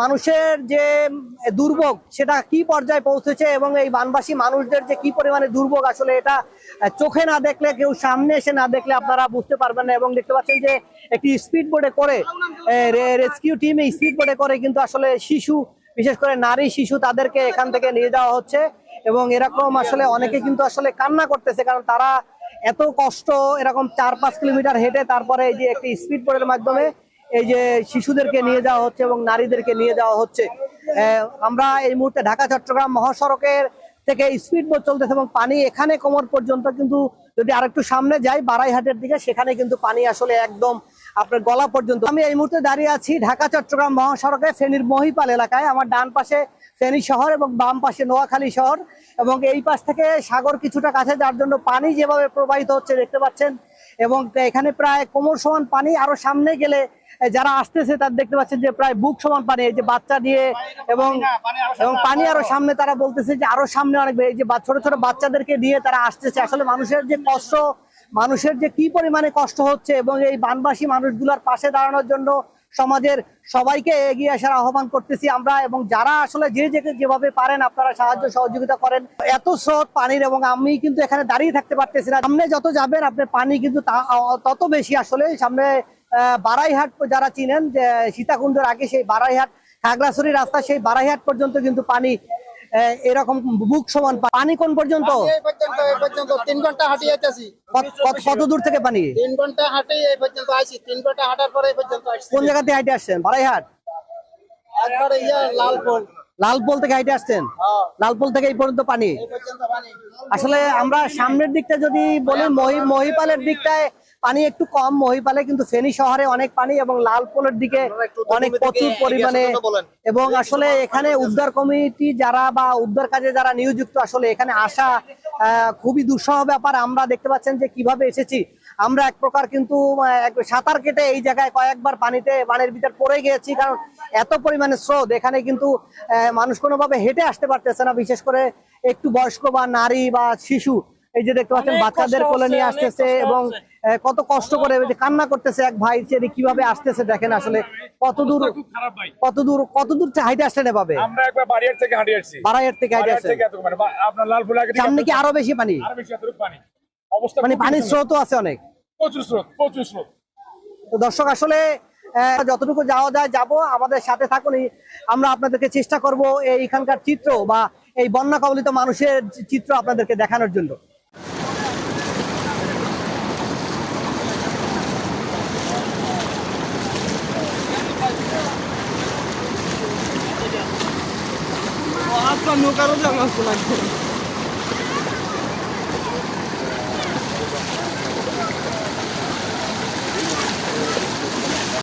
মানুষের যে দুর্ভোগ, সেটা কি পর্যায়ে পৌঁছেছে এবং এই বানবাসী মানুষদের যে কি পরিমাণে দুর্ভোগ, আসলে এটা চোখে না দেখলে, কেউ সামনে এসে না দেখলে আপনারা বুঝতে পারবেন না এবং দেখতে পাচ্ছেন যে একটি স্পিড বোর্ডে করে রেস্কিউ টিম এই স্পিড বোর্ডে করে কিন্তু আসলে শিশু, বিশেষ করে নারী শিশু তাদেরকে এখান থেকে নিয়ে যাওয়া হচ্ছে এবং এরকম আসলে অনেকে কিন্তু আসলে কান্না করতেছে কারণ তারা এত কষ্ট, এরকম চার পাঁচ কিলোমিটার হেঁটে তারপরে এই যে একটি স্পিড বোর্ডের মাধ্যমে এই যে শিশুদেরকে নিয়ে যাওয়া হচ্ছে এবং নারীদেরকে নিয়ে যাওয়া হচ্ছে। আমরা এই মুহূর্তে ঢাকা, চট্টগ্রাম মহাসড়কের থেকে স্পিড চলতেছে এবং পানি এখানে কোমর পর্যন্ত কিন্তু যদি আরেকটু সামনে যাই, বারাইহাটের দিকে, সেখানে কিন্তু পানি আসলে একদম আপনার গলা পর্যন্ত। আমি এই মুহূর্তে দাঁড়িয়ে আছি ঢাকা, চট্টগ্রাম মহাসড়কে ফেনীর মহিপাল এলাকায়, আমার ডান পাশে ফেনী শহর এবং বাম পাশে নোয়াখালী শহর এবং এই পাশ থেকে সাগর কিছুটা কাছে, যার জন্য পানি যেভাবে প্রবাহিত হচ্ছে, দেখতে পাচ্ছেন এবং এখানে প্রায় কোমর সমান পানি, আরও সামনে গেলে যারা আসতেছে তার দেখতে পাচ্ছেন যে প্রায় বুক সমান পানি, এই যে বাচ্চা দিয়ে এবং এবং পানি আরও সামনে, তারা বলতেছে যে আরও সামনে অনেক এই যে ছোট ছোট বাচ্চাদেরকে দিয়ে তারা আসতেছে। আসলে মানুষের যে কষ্ট, মানুষের যে কি পরিমাণে কষ্ট হচ্ছে এবং এই বানবাসী মানুষগুলোর পাশে দাঁড়ানোর জন্য সমাজের সবাইকে এগিয়ে আসার আহ্বান করতেছি আমরা এবং যারা আসলে যে যেভাবে পারেন আপনারা সাহায্য সহযোগিতা করেন। এত স্রোত পানির এবং আমি কিন্তু এখানে দাঁড়িয়ে থাকতে পারতেছি না। সামনে যত যাবেন আপনি পানি কিন্তু তত বেশি আসলে সামনে বারাইহাট যারা চিনেন, যে সীতাকুণ্ডের আগে সেই বারাইহাট, খাগড়াছড়ি রাস্তা সেই বারাইহাট পর্যন্ত কিন্তু পানি এরকম বুক সমান পানি কোন পর্যন্ত? তিন ঘণ্টা হাঁটি আইতেছি। কত- দূর থেকে পানি? তিন ঘণ্টা হাঁটি এই পর্যন্ত আইছি। তিন ঘণ্টা হাঁটার পরে এই পর্যন্ত আসছি। কোন জায়গা থেকে হাইটে আসছেন? বারাইহাট? একবারে ইয়া লালপুর লালপোল থেকে হাইটে আসছেন? হ্যাঁ। লালপোল থেকে এই পর্যন্ত পানি? এই পর্যন্ত পানি। আসলে আমরা সামনের দিকটা যদি বলি মহি মহিপালের দিকটায় পানি একটু কম মহিপালে কিন্তু ফেনী শহরে অনেক পানি এবং লালপোলের দিকে অনেক প্রচুর পরিমাণে এবং আসলে এখানে উদ্ধার কমিটি যারা বা উদ্ধার কাজে যারা নিয়োজিত আসলে এখানে আসা খুবই দুঃসহ ব্যাপার। আমরা দেখতে পাচ্ছেন যে কীভাবে এসেছি। আমরা এক প্রকার কিন্তু সাঁতার কেটে এই জায়গায় কয়েকবার পানিতে পানির ভিতর পড়ে গিয়েছি কারণ এত পরিমাণে স্রোত। এখানে কিন্তু আহ, মানুষ কোনোভাবে হেঁটে আসতে পারতেছে না বিশেষ করে একটু বয়স্ক বা নারী বা শিশু। এই যে দেখতে পাচ্ছেন বাচ্চাদের কোলে নিয়ে আসতেছে এবং কত কষ্ট করে যে কান্না করতেছে এক ভাই সে কীভাবে আসতেছে দেখেন আসলে কতদূর কতদূর খুব খারাপ ভাই। কত দূর হাইটে আসলেন এভাবে? আমরা একবার বাড়িয়ার থেকে হাঁটি আসছি। বারাইয়ের থেকে হাইটে বাড়িয়ার থেকে এত মানে আপনার লালপুর সামনে কি আরও বেশি পানি? আরও বেশি পানি। অবস্থা মানে পানির। স্রোতও আছে অনেক। প্রচুর স্রোত প্রচুর স্রোত। তো দর্শক আসলে আহ, যতটুকু যাওয়া যায় যাব আমাদের সাথে থাকুন। আমরা আপনাদেরকে চেষ্টা করব এইখানকার চিত্র বা এই বন্যা কবলিত মানুষের চিত্র আপনাদেরকে দেখানোর জন্য। নৌকারও জানা লাগবে